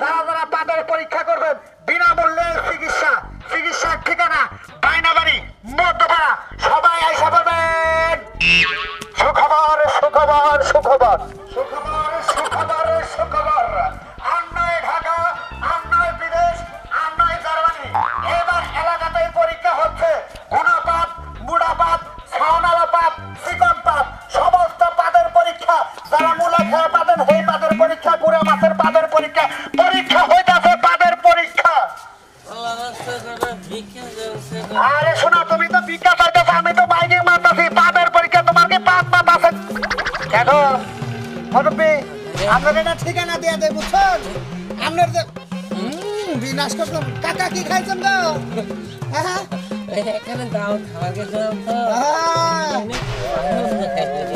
যারা যারা পাদের পরীক্ষা করবেন বিনামূল্যে চিকিৎসা। চিকিৎসার ঠিকানা বাইনাবাড়ি মধ্যপাড়া। সবাই আইসা করবেন সুখবর সুখবর সুখবর। সুখবর কাকা কি খাইছেন গো? হ্যাঁ? এখানে দাও খাবার গেছিলাম তো।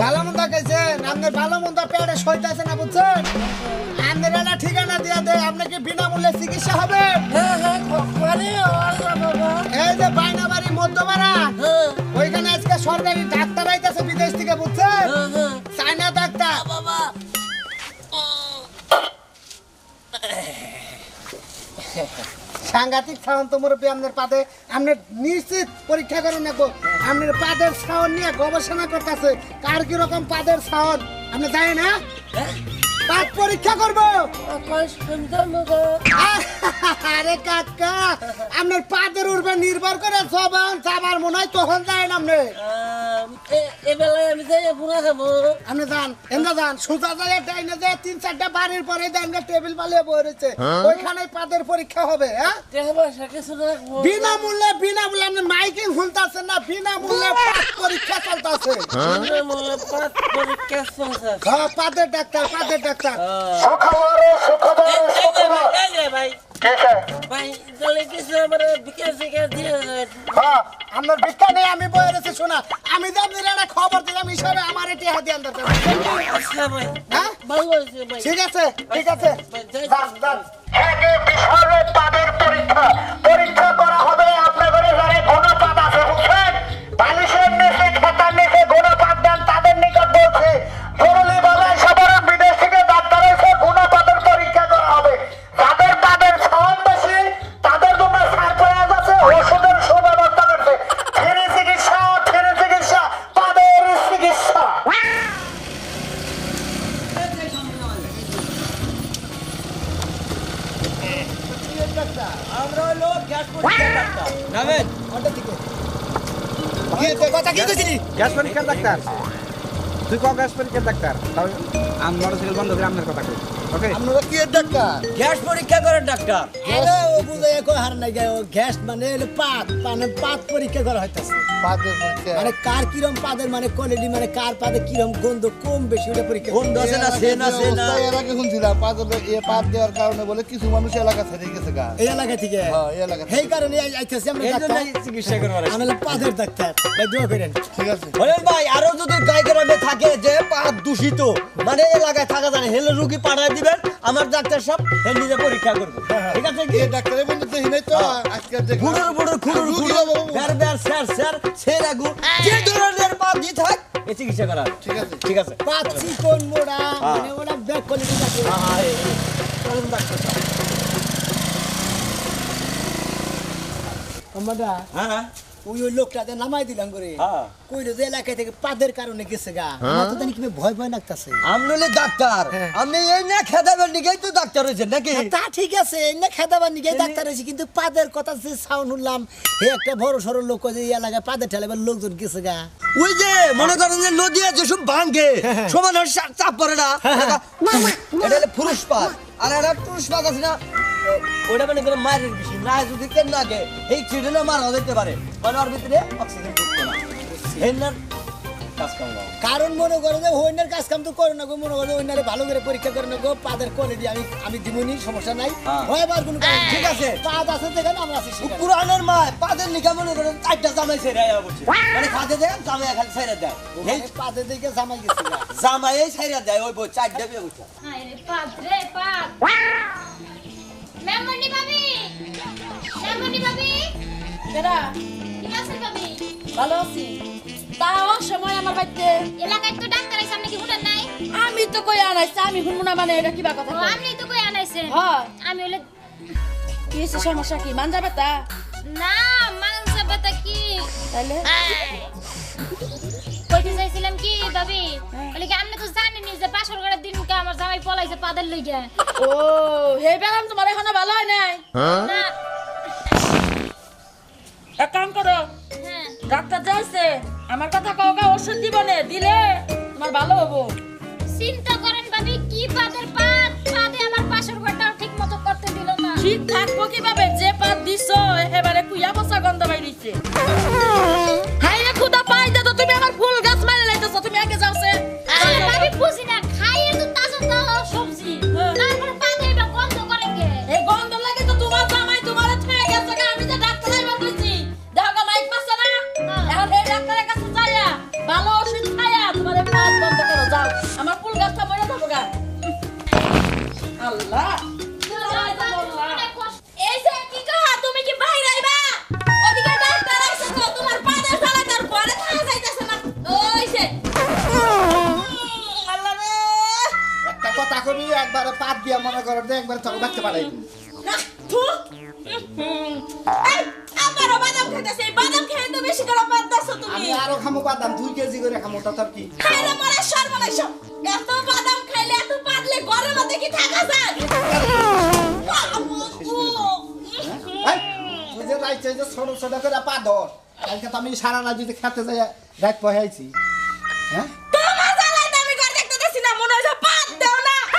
ভালো মন্দ খাইছেন? আপনার ভালো মন্দ পেটে সইতেছে না বুঝছেন? আপনার এটা ঠিকানা দিয়ে দেয় আপনাকে বিনামূল্যে চিকিৎসা হবে। সাংঘাতিক সাউন্ড তো মুরব্বী আপনার পাদে আপনার নিশ্চিত পরীক্ষা করে নেব। আপনার পাদের সাউন্ড নিয়ে গবেষণা করতেছে। কার কীরকম পাদের সাউন্ড আপনি জানেন না? পাদ পরীক্ষা করব। আরে কাকা আপনার পাদের উঠবে নির্ভর করে জবান চাবার মনে হয় তখন যায় না আপনি এ আমি যাই পুরা খাব আপনি যান এমনি যান। সুতা যায় ডাইনে যায় তিন চারটা বাড়ির পরে টেবিল পালিয়ে বয়ে রয়েছে। ওইখানে পাদের পরীক্ষা হবে হ্যাঁ? বিনামূল্যে বিনামূল্যে আপনি মাইকিং শুনতেছেন না বিনামূল্যে পাদ পরীক্ষা চলতেছে। হ্যাঁ? পাদের ডাক্তার পাদের ডাক্তার। হ্যাঁ। সুখবর সুখবর ভাই, ভাই ঠিক কিছু আমার বিকাশ বিকাশ দিয়ে হ্যাঁ আপনার ভিক্ষা নেই আমি বয়ে রয়েছি শোনা। আমি যে আপনার একটা খবর দিলাম হিসাবে আমার এটি হাতে আনতে। আচ্ছা হ্যাঁ? ভালো হয়েছে ভাই। ঠিক আছে ঠিক আছে। যান, বিশালে পরীক্ষা। পরীক্ষা করা হবে আপনাদের যারা গুণপাত আছে বুঝছেন? বালিশের কথা কি কইছিলি গ্যাস পরীক্ষার ডাক্তার। তুই ক গ্যাস পরীক্ষার ডাক্তার? তাহলে আমি মোটরসাইকেল বন্ধ করে আপনার কথা কই। ওকে। আপনারা কি ডাক্তার? গ্যাস পরীক্ষা করেন ডাক্তার। আরে ও বুঝে একো হার নাই গায় ও গ্যাস মানে পাত মানে পাত পরীক্ষা করা হইতাছে। মানে কার কিরম পাদের মানে কোয়ালিটি মানে কার পাদে কিরম গন্ধ কম বেশি ওটা পরীক্ষা কোন দশে না সে না সে না। এর আগে শুনছিলাম পাদের এ পাত দেওয়ার কারণে বলে কিছু মানুষ এলাকা ছেড়ে গেছে গা। এই এলাকা থেকে? হ্যাঁ, এই এলাকা। সেই কারণে আইতাছি আমরা ডাক্তার। চিকিৎসা করবার আমি পাদের ডাক্তার। ভাই দোয়া করেন। ঠিক আছে। বলেন ভাই আরও যদি গাই গ্রামে থাকে যে পাত দূষিত মানে এলাকায় থাকা জানে হেলে রুগী পাঠায় দিবেন আমার ডাক্তার সব হে নিজে পরীক্ষা করব। ঠিক আছে কি? এই ডাক্তারের বন্ধু দেখি নাই তো আজকে বের বের স্যার স্যার। ছেড় আগু যে ধরনের পাত থাক এ চিকিৎসা করা। ঠিক আছে। ঠিক আছে। পাচ্ছি কোন মোড়া মানে ওটা ব্যাক কোয়ালিটি থাকে হ্যাঁ, এই। চলুন ডাক্তার আমরা হ্যাঁ। ওই ওই লোকটাতে নামাই দিলাম করে হ্যাঁ। কইলো যে এলাকায় থেকে পাদের কারণে গেছে গা। আমার তো জানি কি ভয় ভয় লাগতাছে। আপনি ডাক্তার। হ্যাঁ। আপনি এই না খেদাবেন নিকেই তো ডাক্তার হয়েছেন নাকি? তা ঠিক আছে এনে খেদাবার নিকে ডাক্তার হয়েছে কিন্তু পাদের কথা যে সাউন্ড শুনলাম হে একটা বড় সড়ো লোক যে এই এলাকায় পাদের ঠেলাবার লোকজন গেছে গা। ওই যে মনে করেন যে নদী আছে সব ভাঙ্গে। সমান চাপ পড়ে না। এটা হলো পুরুষ পাত আর একটা পুরুষ পাত আছে না ওটা মানে কোনো মায়ের বেশি না যদি কেন না গে এই ছিড়ে মারা যেতে পারে মানে ওর ভিতরে অক্সিজেন ঢুকতো না দাও কারণ মনে করো যে হইনার কাজ কাম তো করে না গো মনে করো হইনারে ভালো করে পরীক্ষা করে না গো পাদের কোয়ালিটি আমি আমি দিবনি সমস্যা নাই হ্যাঁ। হয় কোনো কাজ ঠিক আছে। পাদ আছে দেখেন আমরা আছি। পুরানের মা পাদের লিখা মনে করেন চারটা জামাই ছেড়ে আয়া বলছে মানে খাতে দেয় জামাই খালি ছেড়ে দেয় এই পাদের দিকে জামাই গেছি। জামাই এই ছেড়ে দেয় ওই বই চারটা বিয়ে বলছে হায় রে পাত রে পাত মেমনি ভাবি। মেমনি ভাবি। কেডা? কি আছে ভাবি? ভালো আছি। তাও সময় আমার বাড়িতে। এলাকায় তো ডাক্তার আইছে আপনি কি শুনেন নাই? আমি তো কই আনাইছি আমি শুনব না মানে এটা কিবা কথা? আপনি তো কই আনাইছেন? হয়। আমি হলে কি সমস্যা কি? মান যাবে তা না মাংস পাতা কি? তাইলে? কইতে চাইছিলাম কি ভাবি? বলে কি আপনি তো জানেনই যে আমার জামাই পলাইছে পাদের লইগে। ও হে বেলাম তোমার এখনও ভালো হয় নাই? না। এক কাম করো হ্যাঁ। ডাক্তার যাইছে আমার কথা কাউকে ওষুধ দিব নে দিলে তোমার ভালো হব। চিন্তা করেন ভাবি কি পাদের পাত? পাদে আমার বাসর ঘরটাও ঠিক মতো করতে দিল না। ঠিক থাকব কীভাবে? যে পাত দিছ এবারে কুইয়া বসা গন্ধ বাইরিছে। হাই রে খুদা পাই দে তো তুমি আমার ফুল গাছ মারে লাইতেছো তুমি আগে যাওছে। আরে ভাবি বুঝি না। বেশি করে বাদ দাও তুমি। আমি আরও খামো বাদাম দুই কেজি করে খামো তো কি? খাইলে মরে সর্বনাশ এত বাদাম খাইলে এত পাতলে ঘরের মধ্যে থাকা যায়? তুই যে রাইছে যে ছোট ছোট করে পা ধর কালকে তো আমি সারা রাত যদি খেতে যাই রাত পহাইছি হ্যাঁ তোমার জ্বালায় তো আমি ঘর দেখতে দিছি না মনে হয় পাত দাও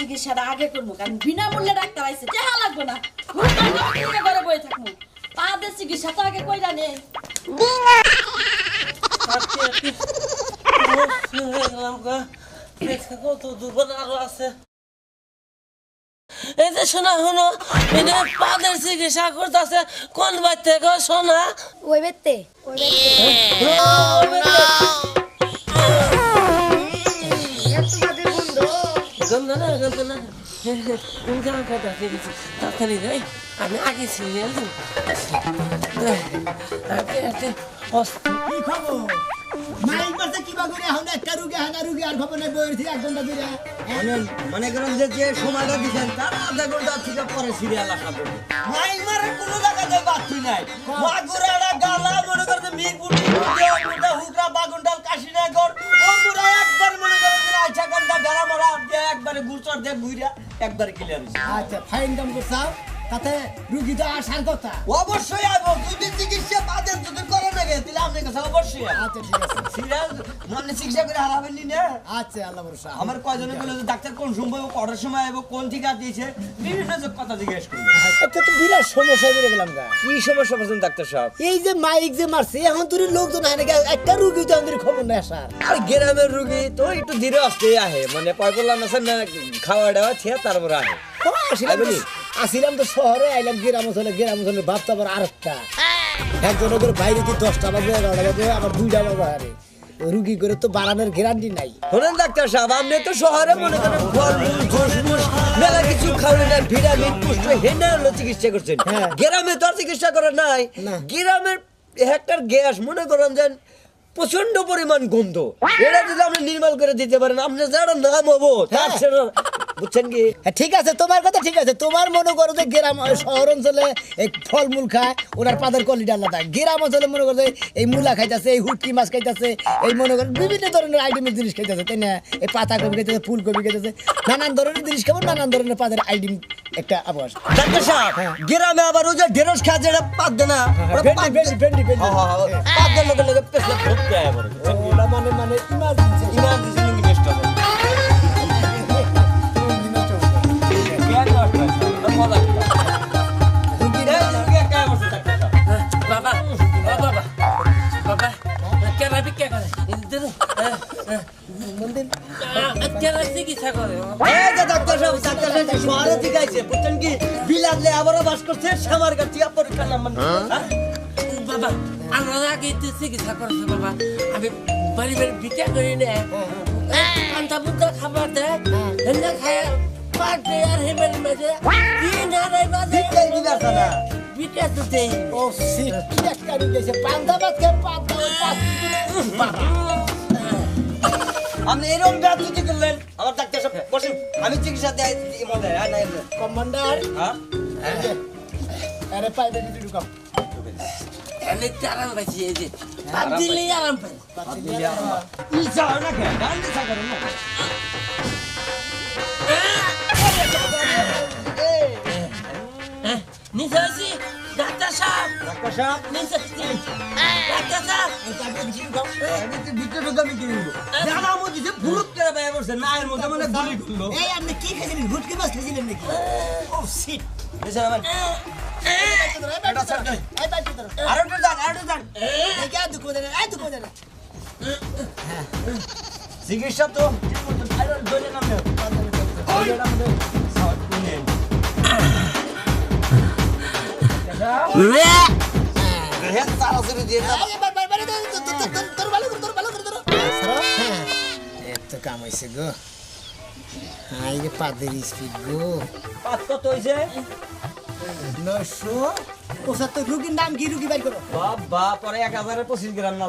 চিকিৎসাটা আগে করব কারণ বিনামূল্যে ডাক্তার আইছে টেহা লাগবো না। ঘরে বয়ে থাকব। পাদের চিকিৎসা তো আগে কইরা নেই কত দুর্বল আরও আছে এই যে শোনা শোনো এটা পাদের চিকিৎসা করতেছে কোন বাড়িতে গো শোনা? ওই বেতে ওই বেতে গন্ধ না গন্ধ না তুমি কেমন কথা আছে তাড়াতাড়ি যাই আমি আগে সিরিয়াল দিই কি খবর মাইক বাসে কিবা করে এখন একটা রুগী হানা রুগী আর খবর নাই বইছি এক ঘণ্টা মানে মনে করেন যে যে সময়টা দিচ্ছেন তার আধা ঘণ্টা থেকে পরে সিরিয়াল আসা পড়বে মনে মিরপুর হুকরা বাগুন্ডাল কাশিনগর একবারে গুড়চর দিয়ে ঘুরে একবারে ক্লিয়ার আচ্ছা ফাইন দাম করছাও তাতে রুগী তো আসার কথা। অবশ্যই আইবো যদি চিকিৎসা পাদের যদি করে না গে তাহলে আপনার কাছে অবশ্যই আচ্ছা ঠিক আছে। সিরিয়াস মানে চিকিৎসা করে হারাবেন নি না? আচ্ছা আল্লাহ ভরসা। আমার কয়জনে বলে যে ডাক্তার কোন সময় কটার সময় আইবো কোন ঠিকা দিয়েছে বিভিন্ন যে কথা জিজ্ঞেস করবে এটা তো বিরাট সমস্যা গেলাম গা। কি সমস্যা বলছেন ডাক্তার সাহেব? এই যে মাইক যে মারছে এখন তোর লোকজন হয় নাকি একটা রুগী তো আমাদের খবর নেই আসার। আর গ্রামের রুগী তো একটু ধীরে আসতে আহে। মানে না খাওয়া দাওয়া খেয়ে তারপরে আহে। ও, আসিলাম তো- শহরে আইলাম গ্রাম অঞ্চলে গ্রাম অঞ্চলে ভাবতে আবার আরেকটা। একজন ওদের বাইরে কি দশটা বাজে এগারোটা বাজে আবার দুইটা বাজে আরে। রুগী করে তো বাড়ানোর গ্যারান্টি নাই। শোনেন ডাক্তার সাহেব আপনি তো শহরে মনে করেন ফল মূল জুস মেলা কিছু খাওয়ান না ভিটামিন পুষ্ট হেনে হলো চিকিৎসা করছেন। হ্যাঁ। গ্রামে তো আর চিকিৎসা করে নাই। গ্রামের হেক্টর গ্যাস মনে করেন যেন প্রচণ্ড পরিমাণ গন্ধ। এটা যদি আপনি নির্মল করে দিতে পারেন আপনি যারা নাম হব তার হ্যাঁ। বুঝছেন কি? হ্যাঁ, ঠিক আছে তোমার কথা ঠিক আছে। তোমার মনে করো যে গ্রাম শহর অঞ্চলে এই ফলমূল খায় ওনার পাদের কোয়ালিটি আলাদা। গ্রাম অঞ্চলে মনে করো এই মূলা খাইতেছে এই হুটকি মাছ খাইতেছে এই মনে করো বিভিন্ন ধরনের আইটেমের জিনিস খাইতেছে তাই না? এই পাতা কপি খাইতেছে ফুলকপি খাইতেছে নানান ধরনের জিনিস খাব নানান ধরনের পাদের আইটেম একটা আবাস ডাক্তার সাহেব গ্রামে আবার ওই যে ঢেঁড়স খাওয়া যেটা পাত দেয় না ভেন্ডি, ভেন্ডি, ভেন্ডি, ভেন্ডি। হ্যাঁ, হ্যাঁ, হ্যাঁ। পাত দেওয়ার লগে লগে পেছনে ঢুকতে মানে মানে ইমার্জেন্সি Emergency বিলাতলে আবারও বাস করছে, সামার কাছে পরীক্ষার নাম্বার হ্যাঁ? বাবা আমরা আগে চিকিৎসা করেছে বাবা। আমি বাড়ি বাড়ি ভিক্ষা করি না। পান্তা পুন্তা খাবার দেয় হেন্দা খায় পাট দেয় আর হেবের মাঝে দিন হারাই বাজে। ভিক্ষাই দিবে আছে না। ভিক্ষা তো দেই। ও কি পান্তা ভাত পান্তা ভাত বাবা। আপনি এরকম ব্যাধি করলেন আমার ডাক্তার সাহেব বসুন। আমি চিকিৎসা দেয় মনে হয় নাই কমান্ডার হ্যাঁ? আরে পাইবে দিদি ঢুকাও। আরাম পাইছি এই যে। আরাম পাই। না কেন না নিচে আছি ডাক্তার সাহেব ডাক্তার সাহেব নিচে ডাক্তার সাহেব আমি তো ভিতরে ঢুকামি কিনে নিবো জানা মধ্যে যে ভুলুত করে বাইরে করছে না এর মধ্যে মানে গুলি করল এই আপনি কি খাইছিলেন হুটকি মাছ খাইছিলেন নাকি? ও সিট বুঝছেন আমার এটা স্যার এই বাইকে ধরো। আরও একটু যান আরও একটু যান। এই কে দুকো দেন এই দুকো দেন চিকিৎসা তো। ঠিক মতো আরও দলে নামে ওই। এটা সাউথ ইন্ডিয়ান। এত কাম হইছে গো হাই রে পাদের স্পিড গো পাঁচ কত হইছে নশো পঁচাত্তর রুগীর নাম কি রুগী বাই করো বাবা পরে এক হাজারের পঁচিশ গ্রাম না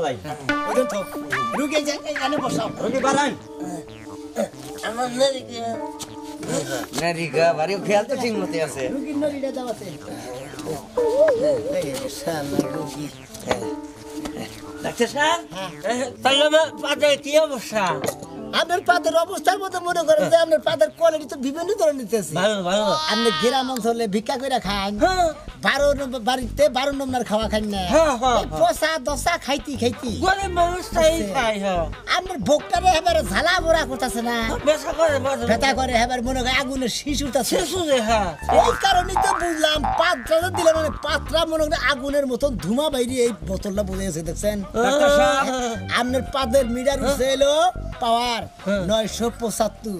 আছে ডাক্তার সাহেব তাহলে আমার পাতে কি অবস্থা? আপনার পাদের অবস্থার মতো মনে করেন যে আপনার পাদের কোয়ালিটি তো বিভিন্ন ধরনের নিতেছে ভালো ভালো। আপনি গ্রাম অঞ্চলে ভিক্ষা করে খান বারো নম্বর বাড়িতে বারো নম্বর খাওয়া খান না। হ্যাঁ, হ্যাঁ, পচা দশা খাইতি খাইতি। হ্যাঁ। আপনার ভোগটারে এবারে ঝালা ভরা করতেছে না। করে ব্যথা করে। এবার মনে হয় আগুনের হয়ে হ্যাঁ। এই কারণেই তো বুঝলাম পাত্রা দিলে মানে পাত্রা মনে করেন আগুনের মতন ধুমা বাইরে এই বোতলটা বুঝে গেছে দেখছেন? ডাক্তার সাহেব আপনার পাদের মিটার উঠছে এলো পাওয়ার। নয়শো পঁচাত্তর।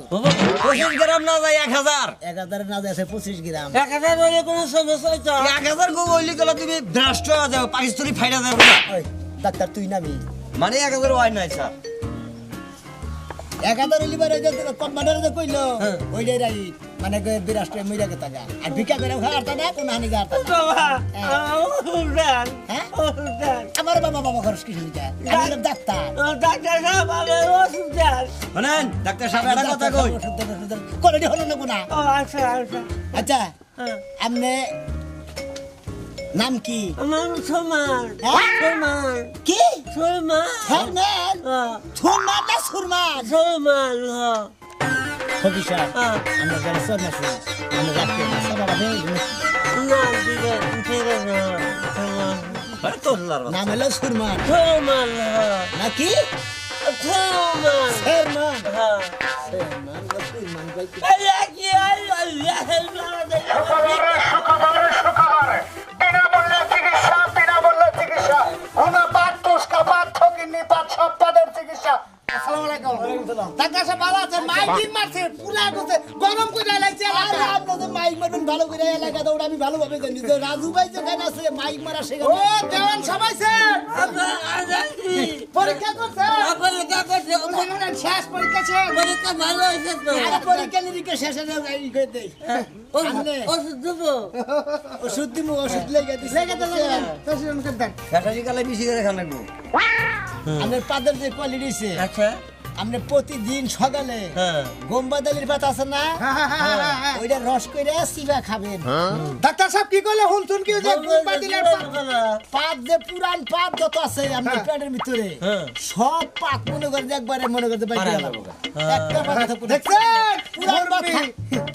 পঁচিশ গ্রাম না যায় এক হাজার। এক হাজার না আছে পঁচিশ গ্রাম। এক হাজার হলে কোনো সমস্যা হইতো এক হাজার গো ওইলি গেলে তুমি দ্রাষ্ট হয়ে যাও পাকিস্তানি ফাইটা যাবে ডাক্তার তুই নামি। মানে এক হাজার ওয়াই নাই স্যার। এক হাজার লিবার যে কম্পাউন্ডারে যে কইলো ওইটাই রাইট মানে বিরাষ্ট্রে মইরাকে টাকা আর ভিক্ষা করে খাওয়ার তা না কোনো হানি যাওয়ার তা না বাবা উড়ান উড়ান আমার বাবা বাবা খরচ কিছু নিতে আমি ডাক্তার। ডাক্তার সাহেব আমার অসুবিধার শোনেন ডাক্তার সাহেব একটা কথা কই? কোয়ালিটি হলো না কোনা আচ্ছা আচ্ছা। আচ্ছা হ্যাঁ। আপনি নাম কি? আমার সমান হ্যাঁ? সমান কি? সমান হ্যাঁ। সুরমান না সুরমান সমান হ্যাঁ। হ্যাঁ। আমরা যারা চল আমরা রাখতে না না ঠিক আছে ঠিক আছে তোলার নাম হলো সুরমান থৌমান নাকি হ্যাঁ। ভালোভাবে জানি যে রাজু ভাই যেখানে আছে মাইক মারা সেখানে ও দেওয়ান সবাই পরীক্ষা করছে। শেষ পরীক্ষা শেষ। ভালো হয়েছে তো। পরীক্ষা নিরীক্ষা শেষে ই করে দেই ওষুধ দেবো। ওষুধ দিমু ওষুধ লেগে দিছে। লেগে তো ফ্যাটারি কালে বেশি করে খান লাগবো আমাদের পাদের যে কোয়ালিটি আছে আচ্ছা। আমরা প্রতিদিন সকালে হ্যাঁ। গোম্বাদালির পাতা আছে না? ওইটা রস করে সিবা খাবেন। ডাক্তার সাহেব কি করলে শুনছুন কি যে গোম্বাদালির পাত যে পুরান পাত যত আছে আমাদের পেটের ভিতরে হ্যাঁ। সব পাত মনে করে একবারে মনে করতে পারি। একটা পাত তো দেখছেন? পুরান পাত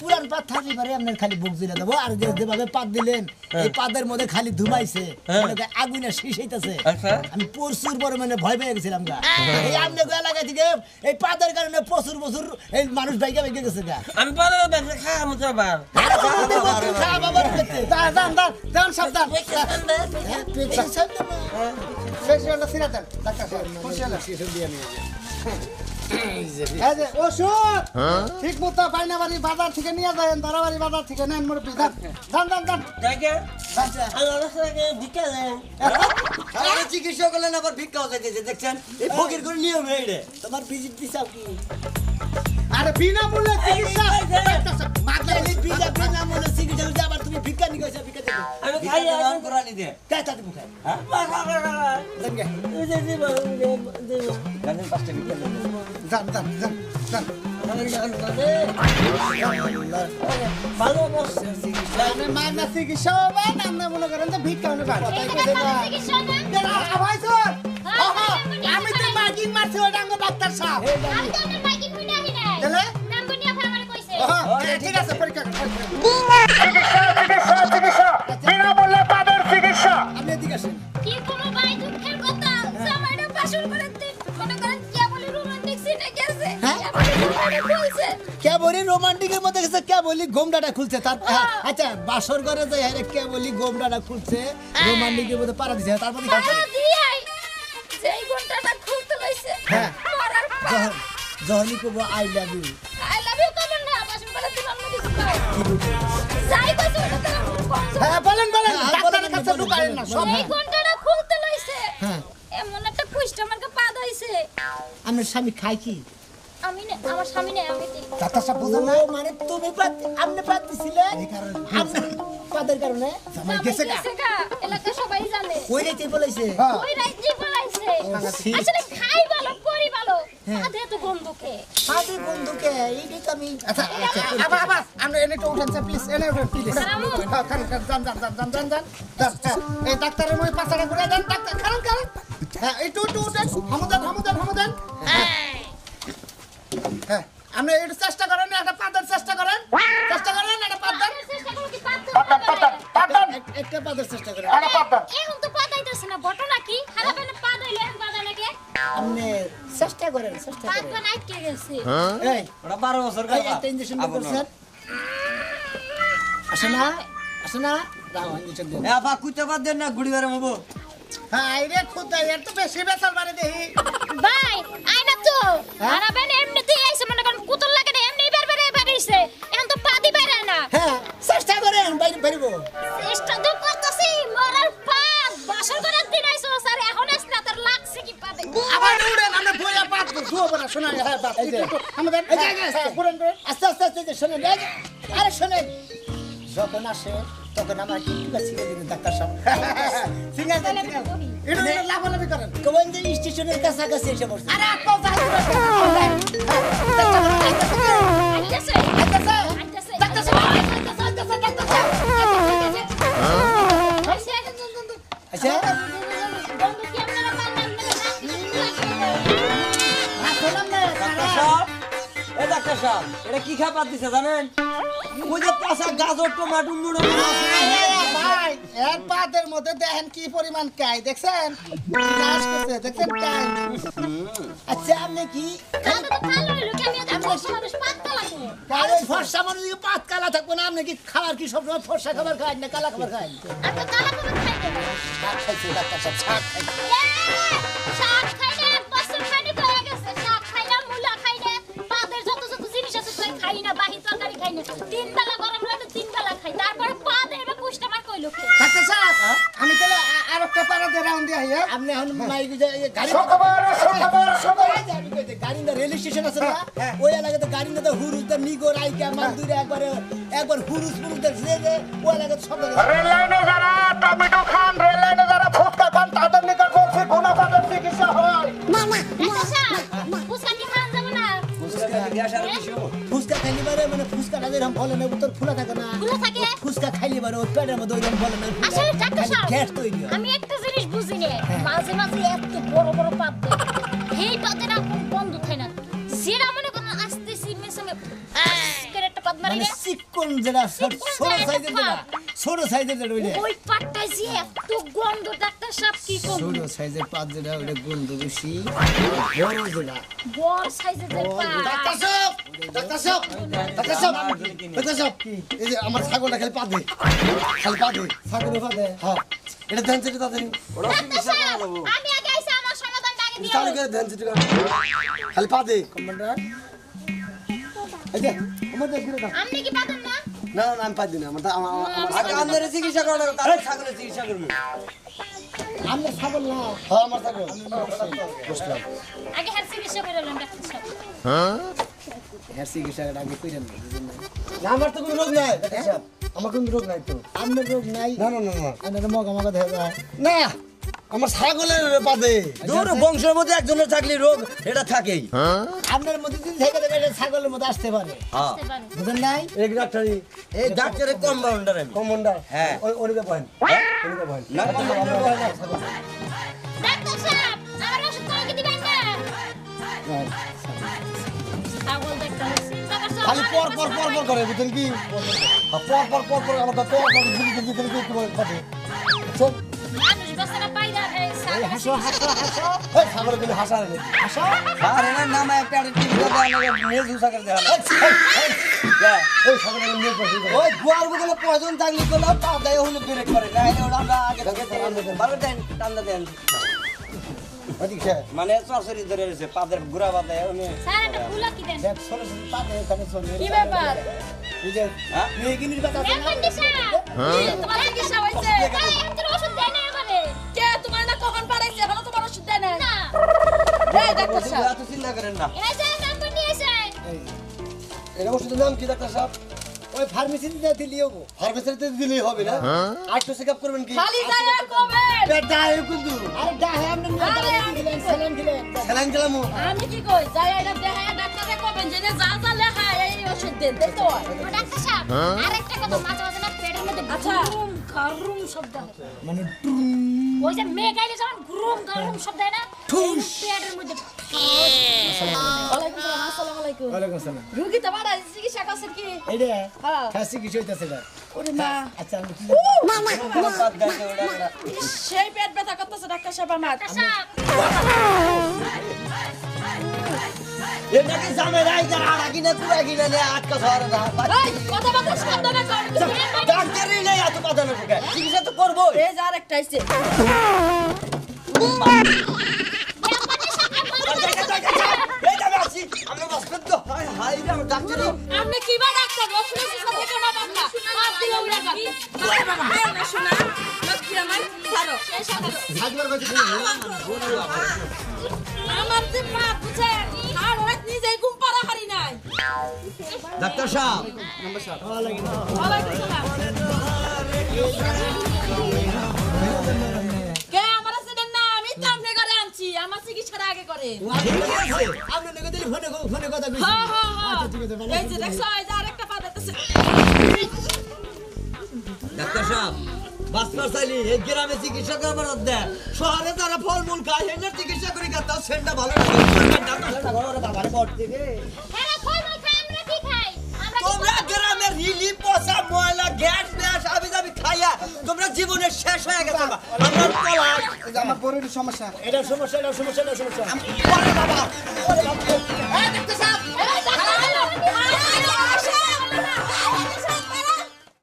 পুরান পাত থাকলে পারে আপনার খালি বুক দিলে দেবো আর যে যেভাবে পাত দিলেন এই পাতের মধ্যে খালি ধুমাইছে হ্যাঁ। আগুনে শীষ হইতাছে। আচ্ছা। আমি প্রচুর পরিমাণে ভয় পেয়ে গেছিলাম গা। এই আমনে এলাকা থেকে এই পাতার কারণে প্রচুর প্রচুর এই মানুষ বাইকে বাইকে গেছে গা। আমি খাওয়া মতো আবার। ডাক্তার সাহেব খুশি হলেন ওষুধ! ঠিক মতো বাইনাবাড়ি বাজার থেকে নিয়ে যাবেন বাড়ি বাজার থেকে নেন মোর দেখে? আমার সাথে দিকে দেন। চিকিৎসা করলেন আবার ভিক্ষা দেখছেন? এই ফকির করে নিয়ম হয়ে রে তোমার ভিজিট দিছাও কি? আরে বিনামূল্যে চিকিৎসা। মাগলালি বিজা বিনা মনে সিগারেট হইছে আবার তুমি ভিক্ষা নি কইছা ভিক্ষা দেবো আমি খাই দান করা নিতে। তাই তাতে মুখে? দেনগে গানের পাঁচটা ভিক্ষা দেন। যান যান যান যান। ভালো বসছে আপনি মায়ের না চিকিৎসা হবেন আপনি মনে করেন যে ভিক্ষা হলে ভালো তাই কইছে না আমি তো মাইকিং মারছি ওটা আঙ্গ ডাক্তার সাহেব ঠিক আছে পরীক্ষা করুন, চিকিৎসা চিকিৎসা বিনামূল্যে তাদের চিকিৎসা। আপনি এদিকে আসেন কি কোনো ভাই দুঃখের কথা? জামাইটা বাসর করে মনে করেন কেবলই রোমান্টিক সিনে গেছে। কেবলই জামাইটা বলছে কে বলি রোমান্টিকের মধ্যে গেছে কে বলি গোমডাটা খুলছে। তার হ্যাঁ, আচ্ছা বাসর ঘরে যাই হ্যাঁ কে বলি গোমডাটা খুলছে রোমান্টিকের মধ্যে পাড়া দিছে। তারপরে যখনই কব I love you I love you কমেন না বাসর করে দিন অন্য কিছু না যাই কইছে ওটা তো হ্যাঁ বলেন বলেন। হ্যাঁ, ডাক্তারের কাছে বলেন, না সব এই ঘন্টাটা খুলতে লইছে। হ্যাঁ। এমন একটা খুশটা আমাকে পা ধইছে। আমার স্বামী খাই কি? আমি না আমার স্বামী নেই আমি দিই ডাক্তার সাহেব বুঝেন না। মানে তুমি পাত আপনি পাত দিছিলে আপনি পাদের কারণে? জামাই গেছে গা। এলাকা সবাই জানে। ওই রেতে বলেছে? হ্যাঁ। ওই রাজ্যে বলাইছে ছি। আসলে খাই ভালো করি ভালো। আধে তো বন্ধুকে সাথে বন্ধুকে এইটাই তো আমি আচ্ছা আচ্ছা আবার আবার। আমরা এনে একটু উঠেন প্লিজ এনে উঠেন প্লিজ সালামু। হ্যাঁ খান খান যান যান যান যান যান যান। যান, হ্যাঁ। এই ডাক্তারের মই পাঁচটা ঘুরে দেন ডাক্তার খান খান। হ্যাঁ একটু একটু উঠেন। হামুদান হামুদান হামুদান। হ্যাঁ। আপনি একটু চেষ্টা করেন একটা পাতার চেষ্টা করেন। চেষ্টা করেন একটা পাতার চেষ্টা করো একটা পাদের চেষ্টা করে। একটা পাতান এখন তো পাতাইতেছে না ঘটনা কি হারাবেন পা ধইলে পাতা নাকি? আপনি চেষ্টা করেন চেষ্টা পাত করেন। বানাইতে গেছে। এই ওরা বারো বছর এই একটা ইঞ্জেকশন আবার করছেন আসে না আসে না। রাও ইঞ্জেকশন দিন। এ আপা কুচা বাদ দেন না গুড়ি বারে মবো হ্যাঁ এই রে খুদা এর তো বেশি বেসাল বাড়ি দেখি। ভাই আইনা তো। হারাবেন এমনিতেই আইছে মনে করেন কুতল লাগে এমনি বের বের বাড়িছে বের না। হ্যাঁ চেষ্টা করেন বাইরে বেরবো চেষ্টা তো করতেছি মরার পা বাসর করে দিন আইছো স্যার এখন আসলে লাগছে কি পা দেখো আবার উড়েন আমরা বইয়া পাত শুয়ে পড়া শোনা হ্যাঁ বাস এই যে। আমাদের এই যে, আস্তে। হ্যাঁ, আস্তে আস্তে আস্তে শোনেন আরে শোনেন। যখন আসে তখন আমার ছিঁড়ে দিবেন ডাক্তার সাহেব? দেন সিঙ্গার এটা লাফালাফি করেন। কবেন যে স্টেশনের কাছাকাছি এসে পড়ছে আরে কি আপনারা এটা কি খাবার দিছে জানেন? ওই যে পচা গাজর টমাটো মুড়ো ভাই এর পাতের মধ্যে দেখেন কি পরিমাণ কাই দেখছেন? দেখছেন কাই? আচ্ছা আপনি কি ফর্সা মানুষ পাত কালা থাকব না? আপনি কি খাবার কি সবসময় ফর্সা খাবার খান না কালা খাবার খাই খাইছে ডাক্তার সাহেব শাক খাইছে। না পাদের বাহি তরকারি না। তিন বেলা হলে তো তিন বেলা খাই তারপরে পাদের বা পুষ্ট আমার কইলো কে ডাক্তার সাহেব আমি তাহলে আর একটা পাড়াতে রাউন্ড দিয়ে আইয়া আপনি এখন মাইক যে এই গাড়ি সুখবর সুখবর সুখবর যে গাড়ি না রেল স্টেশন আছে না? ওই এলাকাতে গাড়ি না তো হুরুস দা নিগো রাইকা মান্দুরে একবারে একবার হুরুস হুরুস দেখছে যে ওই এলাকাতে সব রেল লাইনে যারা টমেটো খান রেল লাইনে যারা ফুটকা খান তাদের নিকট বলছি গুণপাতের চিকিৎসা হয়। পুষ্কা কি খাওয়া যাবে না? ফুচকা খাইলি বারে মানে ফুচকাটা যেরকম বলে না উত্তর ফুলা থাকে না। ফুলা থাকে? ফুচকা খাইলি বারে ওই পেটের মধ্যে ওইরকম বলে না আসলে ডাক্তার সাহেব, গ্যাস তৈরি হয় আমি একটা জিনিস বুঝি না? মাঝে মাঝে এত বড় বড় পাপ দেয় এই পাতে না কোন বন্ধ থাকে না। যেটা মনে করেন আসতেছি মেসে একটা পাত মারি মানে চিকন যেটা ছোট সাইজের যেটা। ছোট সাইজের যেটা ওইটা। ওই পাটটা যে এত গন্ধ ডাক্তার সাহেব কি করব? ছোট সাইজের পাত যেটা ওইটা গন্ধ বেশি। বড় যেটা। বড় সাইজের যে ডাক্তার পাট। সাহেব! ডাক্তার সাহেব! ডাক্তার সাহেব! ডাক্তার সাহেব! এই যে আমার ছাগলটা খালি পা দে খালি পা দে ছাগলের পাতে? হ্যাঁ। এটা ধ্যান চেটে তাড়াতাড়ি ডাক্তার সাহেব আমি আগে আইসা আমার সমাধানটা আগে দিয়ে চালু ধ্যান চেটে খালি পা দে কমান্ডার এই যে আমাদের ঘুরে দাও। আপনি কি পাতেন না? না না আমি পাই দিই না আমার আমার আমার আপনার চিকিৎসা করা তার ছাগলের চিকিৎসা করব। আমরা ছাগল না। হ্যাঁ আমার ছাগল। বসলাম আগে হেলথ চিকিৎসা করে নেন ডাক্তার সাহেব। হ্যাঁ চিকিৎসাটা আগে কইরেন না বুঝলেন না? না আমার তো কোনো রোগ নাই ডাক্তার সাহেব। আমার কোনো রোগ নাই তো। আপনার রোগ নাই। না না না মগা মগা দেখা যায়। না। আমার ছাগলের পাদে দূর বংশের মধ্যে একজনের থাকলে রোগ এটা থাকেই আপনার মধ্যে যদি থেকে দেবে এটা ছাগলের মধ্যে আসতে পারে হ্যাঁ বুঝলেন নাই এক ডাক্তারি এই ডাক্তারের কম্পাউন্ডার আমি কমান্ডার হ্যাঁ। বহেন বহেন না। ডাক্তার সাহেব আমার ওষুধ করে দিবেন না ছাগল দেখতে হচ্ছে ডাক্তার সাহেব খালি পর পর পর পর করে বুঝলেন কি পর পর পর পর আমার তো পর পর করে চল মানুষ হাসো হাসো হাসো এই ছাগলের গুলি হাসা রে হাসো আর এনার নামে একটা একটা টিভি দেওয়া লাগে মেজ উষা করে দেওয়া লাগে এই ছাগলের নিয়ে বসে ওই গোয়ার বুকলে পয়জন থাকলে তো না পা দেয় হলে ব্রেক করে না এটা আমরা আগে থেকে ভালো দেন টান্দা দেন ওদিকে মানে সরাসরি ধরে রয়েছে পাদের গুড়া বাদে স্যার একটা ফুলা কি দেন দেখ ছোট ছোট এখানে চলে কি ব্যাপার এই যে হ্যাঁ? তোমার এত ওষুধ দেন কখন এখনও তোমার ওষুধ দেয় না না। এই ডাক্তার সাহেব। এত চিন্তা করেন না। এই যে নাম্বার নিয়েছে এটা ওষুধের নাম কি ডাক্তার সাহেব? ওই ফার্মেসিতে দিলিও গো ফার্মেসিতে দিলেই হবে না? আর তো চেকআপ করবেন কি? খালি যায় আর কবে পেট দায় কিন্তু আরে ডাহে আপনি আরে, দিলেন সেলেন দিলেন। স্যালাইন দিলাম আমি কি কই? যাই এটা দেখায় ডাক্তারে কবেন? যে যা যা লেখা এই ওষুধ দেন হয় ও ডাক্তার সাহেব আরেকটা কথা মাঝে মাঝে না পেটের মধ্যে আচ্ছা। ঘরুম শব্দ হয়। মানে ওই যে মেয়ে গাইলে যখন ঘুরুম গরম শব্দ হয় না ঠুস। পেটের মধ্যে রুগী তো বাড়া চিকিৎসা করছেন কি? হ্যাঁ। না ওরে মা। আচ্ছা আমি কি। সেই পেট ব্যথা করতেছে ডাক্তার সাহেব আমার। এটাকে জামে রাই যারা আড়া কিনা কুড়া কিনা নিয়ে আটকা না? ডাক্তারই নেই এত ঢুকে চিকিৎসা তো করব এই যে আরেকটা আইছে। আমরা আপনি কি বা ডাক্তার বাবা উড়া বাবা হ্যাঁ শোনা। লক্ষ্মী ছাড়ো যে মা বুঝে আর রাত ঘুম পাড়া হারি নাই। ডাক্তার সাহেব। কে আমার চেনেন না? আমি তো আপনি ঘরে আনছি। আমার চিকিৎসার আগে করে আপনি নগে দিলে ফোনে ফোনে কথা কইছি। হ্যাঁ হ্যাঁ হ্যাঁ। আচ্ছা, ঠিক আছে, ভালো এই যে দেখছ এই যে আরেকটা পা দিতেছে ডাক্তার সাহেব। বাসপার চাইলি এই গ্রামে চিকিৎসা করবার দেয় শহরে তারা ফলমূল খায় হেনার চিকিৎসা করি কা? তার সেন্টা ভালো বাবারে তোমরা গ্রামের হিলি পচা ময়লা গ্যাস ব্যাস আবি যাবি খাইয়া তোমরা জীবনের শেষ হয়ে গেছে আমার আমার বড় সমস্যা। এটা সমস্যা এটা সমস্যা এটা সমস্যা। বাবা